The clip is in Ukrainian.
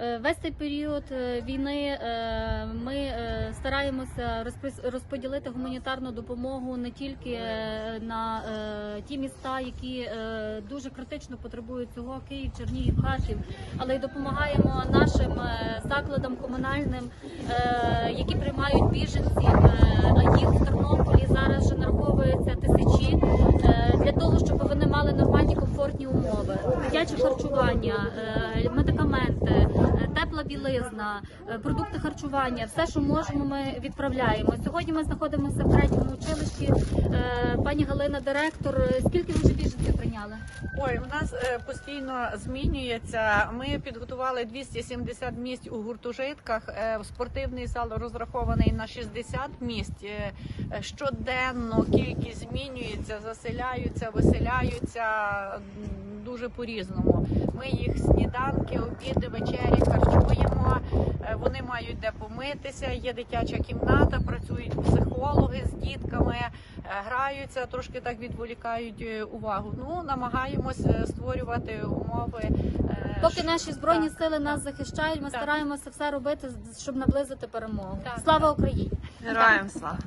Е, Весь цей період е, війни е, ми стараємося розподілити гуманітарну допомогу не тільки на ті міста, які дуже критично потребують цього Київ, Чернігів, Харків, але й допомагаємо нашим закладам комунальним, які приймають біженців. Їх в Тернополі зараз вже нараховується тисячі для того, щоб вони мали нормальні комфортні умови, дитяче харчування, медикаменти, білизна, е, продукти харчування, все, що можемо, ми відправляємо. Сьогодні ми знаходимося в третьому училищі. Е, Пані Галина, директор, е, скільки ви вже біженців прийняли? Ой, у нас постійно змінюється. Ми підготували 270 місць у гуртожитках. Спортивний зал розрахований на 60 місць. Щоденно кількість змінюється, заселяються, виселяються дуже по-різному. Ми їх сніданки, обіди, вечері де помитися. Є дитяча кімната, працюють психологи з дітками, е, граються, трошки так відволікають е, увагу. Ну намагаємось е, створювати умови. Поки щоб- наші збройні так. сили нас захищають, ми Так. стараємося все робити, щоб наблизити перемогу. Так. Слава Україні! Героям слава!